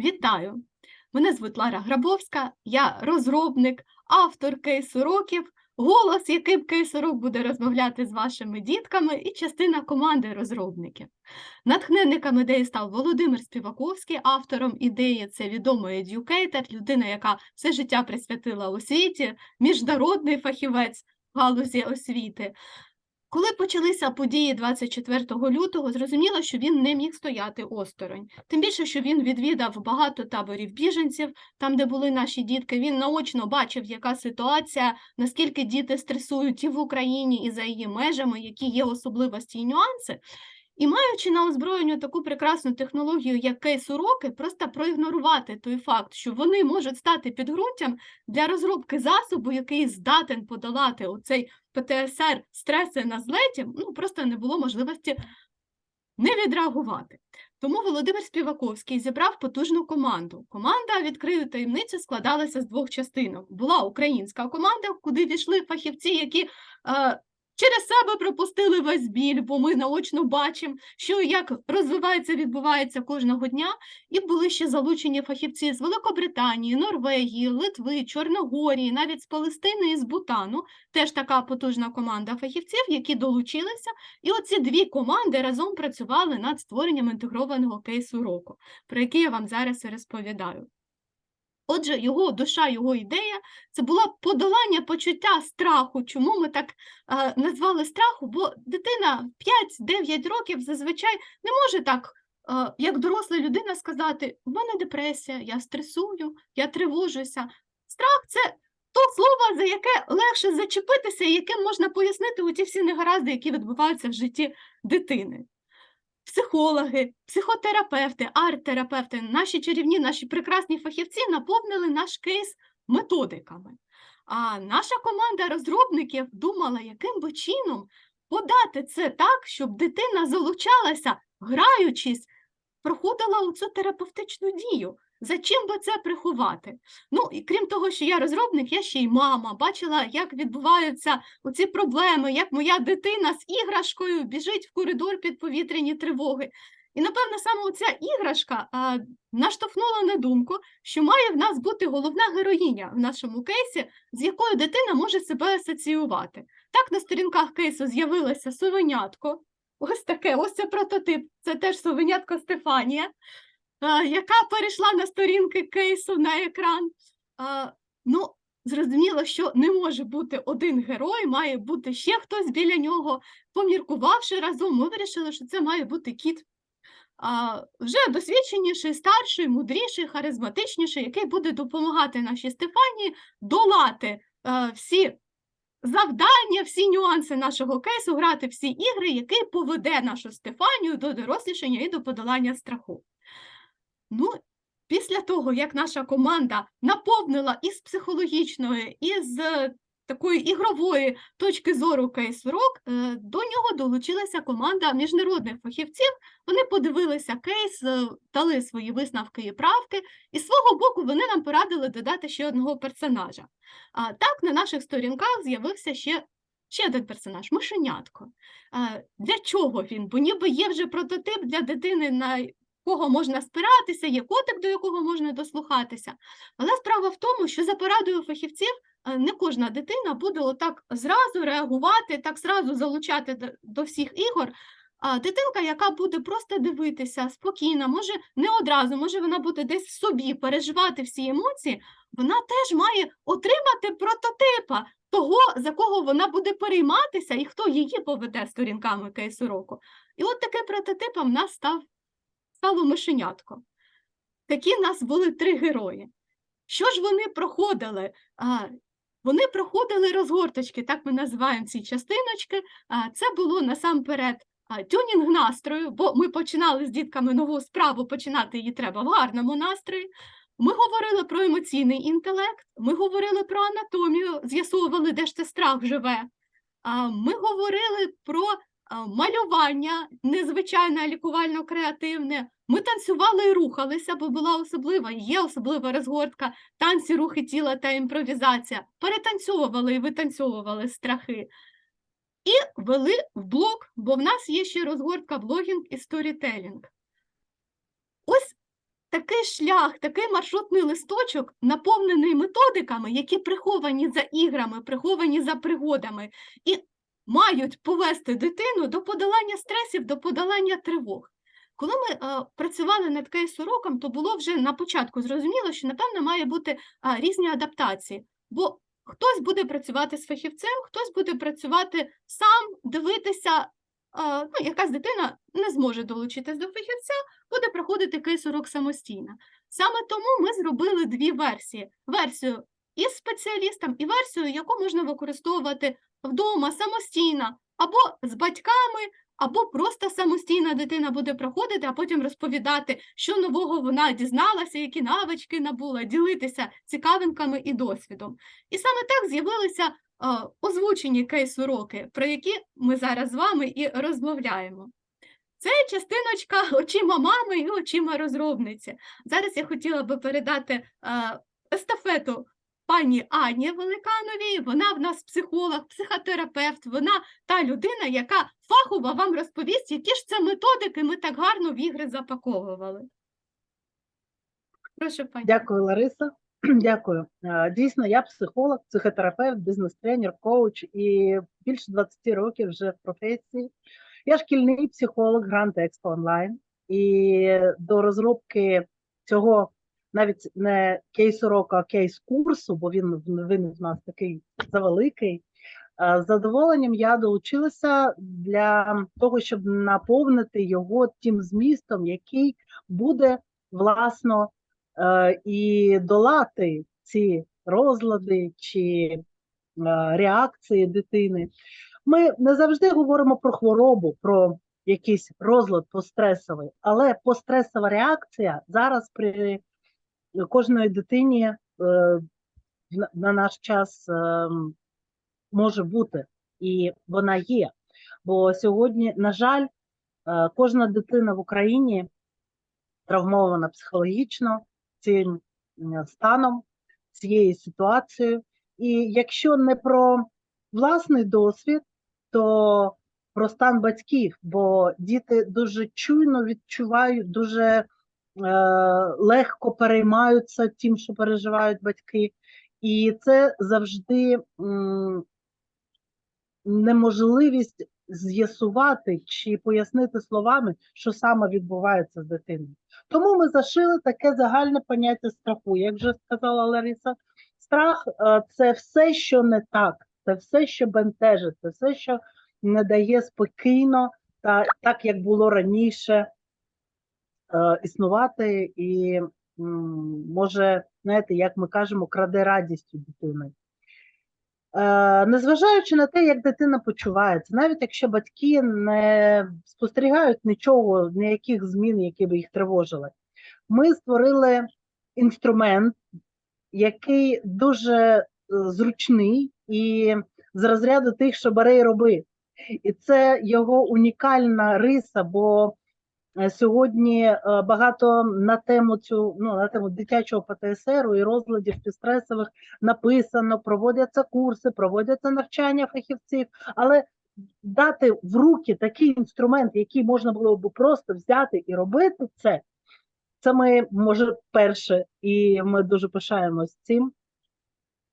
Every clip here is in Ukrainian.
Вітаю! Мене звуть Лара Грабовська, я розробник, автор кейс-уроків, голос, яким кейс-урок буде розмовляти з вашими дітками, і частина команди розробників. Натхненником ідеї став Володимир Співаковський, автором ідеї це відомий едюкейтер, людина, яка все життя присвятила освіті, міжнародний фахівець галузі освіти. Коли почалися події 24 лютого, зрозуміло, що він не міг стояти осторонь. Тим більше, що він відвідав багато таборів біженців, там, де були наші дітки. Він наочно бачив, яка ситуація, наскільки діти стресують і в Україні, і за її межами, які є особливості і нюанси. І маючи на озброєнню таку прекрасну технологію, як кейс-уроки, просто проігнорувати той факт, що вони можуть стати підґрунтям для розробки засобу, який здатен подолати оцей ПТСР стреси на злеті, ну просто не було можливості не відреагувати. Тому Володимир Співаковський зібрав потужну команду. Команда відкрию таємницю складалася з двох частинок. Була українська команда, куди війшли фахівці, які е, через себе пропустили весь біль, бо ми наочно бачимо, що як розвивається, відбувається кожного дня. І були ще залучені фахівці з Великобританії, Норвегії, Литви, Чорногорії, навіть з Палестини і з Бутану. Теж така потужна команда фахівців, які долучилися. І оці дві команди разом працювали над створенням інтегрованого кейсу року, про який я вам зараз і розповідаю. Отже, його душа, його ідея це було подолання почуття страху. Чому ми так е, назвали страху? Бо дитина 5-9 років зазвичай не може так, е, як доросла людина, сказати: у мене депресія, я стресую, я тривожуся. Страх це то слово, за яке легше зачепитися, і яким можна пояснити у ті всі негаразди, які відбуваються в житті дитини психологи, психотерапевти, арт-терапевти, наші чарівні, наші прекрасні фахівці наповнили наш кейс методиками. А наша команда розробників думала, яким би чином подати це так, щоб дитина залучалася, граючись, проходила оцю терапевтичну дію. За чим би це приховати? Ну, і крім того, що я розробник, я ще й мама, бачила, як відбуваються оці проблеми, як моя дитина з іграшкою біжить в коридор під повітряні тривоги. І, напевно, саме оця іграшка а, наштовхнула на думку, що має в нас бути головна героїня в нашому кейсі, з якою дитина може себе асоціювати. Так, на сторінках кейсу з'явилося совенятко. Ось таке, ось це прототип, це теж совенятко Стефанія яка перейшла на сторінки кейсу на екран. Ну, зрозуміло, що не може бути один герой, має бути ще хтось біля нього. Поміркувавши разом, ми вирішили, що це має бути кіт. А, Вже досвідченіший, старший, мудріший, харизматичніший, який буде допомагати нашій Стефанії долати а, всі завдання, всі нюанси нашого кейсу, грати всі ігри, який поведе нашу Стефанію до дорослішання і до подолання страху. Ну, після того, як наша команда наповнила із психологічної, і з такої ігрової точки зору кейс-урок, е, до нього долучилася команда міжнародних фахівців. Вони подивилися кейс, е, дали свої висновки і правки, і свого боку вони нам порадили додати ще одного персонажа. А так на наших сторінках з'явився ще. Ще один персонаж мишенятко. Для чого він? Бо ніби є вже прототип для дитини на кого можна спиратися, є котик, до якого можна дослухатися. Але справа в тому, що за порадою фахівців е, не кожна дитина буде отак зразу реагувати, так зразу залучати до всіх ігор. А дитинка, яка буде просто дивитися спокійно, може не одразу, може вона буде десь в собі переживати всі емоції, вона теж має отримати прототипа того, за кого вона буде перейматися і хто її поведе сторінками кейсу року. І от таким прототипом в нас став стало мишенятко. Такі нас були три герої. Що ж вони проходили? Вони проходили розгорточки, так ми називаємо ці частиночки. Це було насамперед тюнінг настрою, бо ми починали з дітками нову справу, починати її треба в гарному настрої. Ми говорили про емоційний інтелект, ми говорили про анатомію, з'ясовували, де ж це страх живе. Ми говорили про малювання незвичайне лікувально-креативне. Ми танцювали і рухалися, бо була особлива, є особлива розгортка, танці, рухи тіла та імпровізація. Перетанцьовували і витанцьовували страхи. І вели в блог, бо в нас є ще розгортка блогінг і сторітелінг. Ось такий шлях, такий маршрутний листочок, наповнений методиками, які приховані за іграми, приховані за пригодами, і мають повести дитину до подолання стресів, до подолання тривог. Коли ми е, працювали над кейс-уроком, то було вже на початку зрозуміло, що, напевно, має бути а, різні адаптації. Бо хтось буде працювати з фахівцем, хтось буде працювати сам, дивитися, а, ну, якась дитина не зможе долучитись до фахівця, буде проходити кейс-урок самостійно. Саме тому ми зробили дві версії: версію із спеціалістом і версію, яку можна використовувати вдома самостійно, або з батьками, або просто самостійна дитина буде проходити, а потім розповідати, що нового вона дізналася, які навички набула, ділитися цікавинками і досвідом. І саме так з'явилися озвучені кейс-уроки, про які ми зараз з вами і розмовляємо. Це частиночка очима мами і очима розробниці. Зараз я хотіла би передати естафету пані Ані Великановій. Вона в нас психолог, психотерапевт, вона та людина, яка фахово вам розповість, які ж це методики ми так гарно в ігри запаковували. Прошу, пані. Дякую, Лариса. Дякую. Дійсно, я психолог, психотерапевт, бізнес-тренер, коуч і більше 20 років вже в професії. Я шкільний психолог Грант Експо онлайн. І до розробки цього навіть не кейс-уроку, а кейс-курсу, бо він, він в нас такий завеликий. е, З задоволенням я долучилася для того, щоб наповнити його тим змістом, який буде власно е, і долати ці розлади чи е, реакції дитини. Ми не завжди говоримо про хворобу, про якийсь розлад постресовий, але постресова реакція зараз при кожної дитині е, на- на наш час е, може бути, і вона є. Бо сьогодні, на жаль, е, кожна дитина в Україні травмована психологічно цим станом, цією ситуацією. І якщо не про власний досвід, то про стан батьків, бо діти дуже чуйно відчувають, дуже легко переймаються тим, що переживають батьки, і це завжди неможливість з'ясувати чи пояснити словами, що саме відбувається з дитиною. Тому ми зашили таке загальне поняття страху. Як вже сказала Лариса, страх е, це все, що не так, це все, що бентежить, це все, що не дає спокійно, та так як було раніше, е, існувати і може, знаєте, як ми кажемо, краде радість у дитини. Е, Незважаючи на те, як дитина почувається, навіть якщо батьки не спостерігають нічого, ніяких змін, які би їх тривожили, ми створили інструмент, який дуже е, зручний і з розряду тих, що бери і роби. І це його унікальна риса, бо е, сьогодні е, багато на тему цю ну на тему дитячого ПТСР і розладів підстресових написано, проводяться курси, проводяться навчання фахівців, але дати в руки такий інструмент, який можна було б просто взяти і робити це. Це ми може перше, і ми дуже пишаємось цим.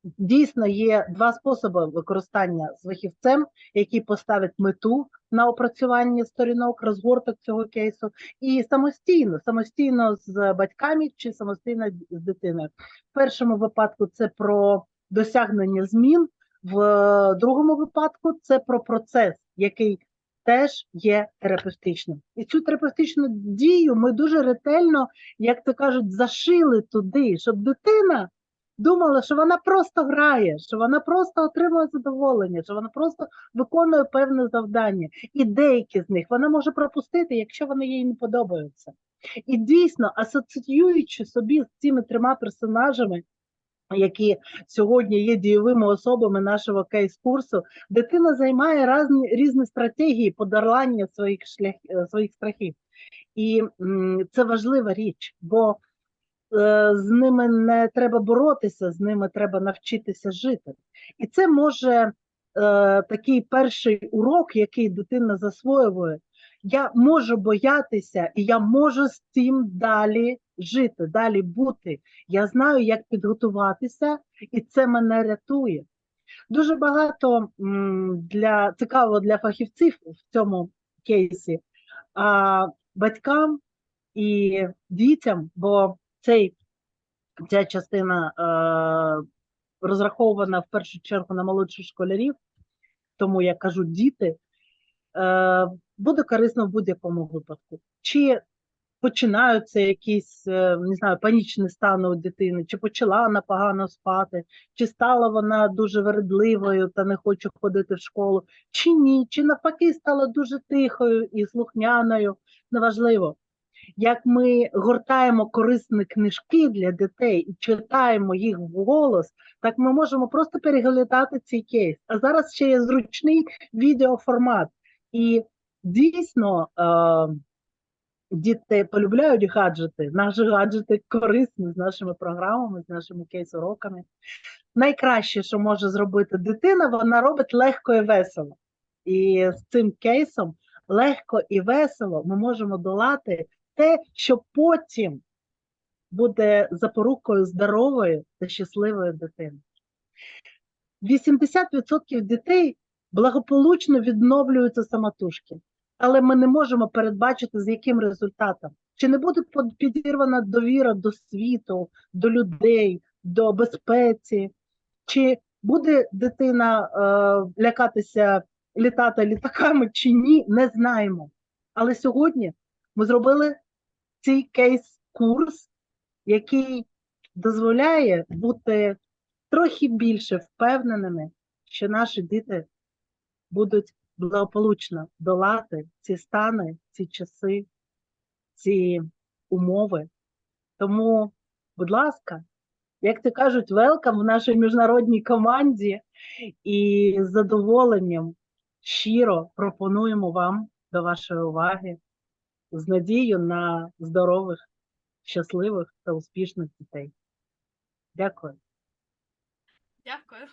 Дійсно, є два способи використання з фахівцем, який поставить мету на опрацювання сторінок, розгорток цього кейсу, і самостійно, самостійно з батьками чи самостійно з дитиною. В першому випадку це про досягнення змін, в другому випадку це про процес, який теж є терапевтичним. І цю терапевтичну дію ми дуже ретельно, як то кажуть, зашили туди, щоб дитина думала, що вона просто грає, що вона просто отримує задоволення, що вона просто виконує певне завдання. І деякі з них вона може пропустити, якщо вони їй не подобаються. І дійсно, асоціюючи собі з цими трьома персонажами, які сьогодні є дієвими особами нашого кейс-курсу, дитина займає різні, різні стратегії подолання своїх шлях, е, своїх страхів. І м, це важлива річ, бо з ними не треба боротися, з ними треба навчитися жити. І це може е, такий перший урок, який дитина засвоює, Я можу боятися, і я можу з цим далі жити, далі бути. Я знаю, як підготуватися, і це мене рятує. Дуже багато для цікаво для фахівців в цьому кейсі, а батькам і дітям, бо цей, ця частина е, розрахована в першу чергу на молодших школярів, тому я кажу діти, е, буде корисно в будь-якому випадку. Чи починаються якісь, е, не знаю, панічні стани у дитини, чи почала вона погано спати, чи стала вона дуже вередливою та не хоче ходити в школу, чи ні, чи навпаки стала дуже тихою і слухняною, неважливо. Як ми гортаємо корисні книжки для дітей і читаємо їх вголос, так ми можемо просто переглядати цей кейс. А зараз ще є зручний відеоформат. І дійсно е, діти полюбляють гаджети. Наші гаджети корисні з нашими програмами, з нашими кейс-уроками. Найкраще, що може зробити дитина, вона робить легко і весело. І з цим кейсом легко і весело ми можемо долати те, що потім буде запорукою здорової та щасливої дитини. 80% дітей благополучно відновлюються самотужки, але ми не можемо передбачити, з яким результатом. Чи не буде підірвана довіра до світу, до людей, до безпеці, чи буде дитина е, лякатися літати літаками чи ні, не знаємо. Але сьогодні ми зробили цей кейс-курс, який дозволяє бути трохи більше впевненими, що наші діти будуть благополучно долати ці стани, ці часи, ці умови. Тому, будь ласка, як то кажуть, велкам в нашій міжнародній команді і з задоволенням щиро пропонуємо вам до вашої уваги з надією на здорових, щасливих та успішних дітей. Дякую. Дякую.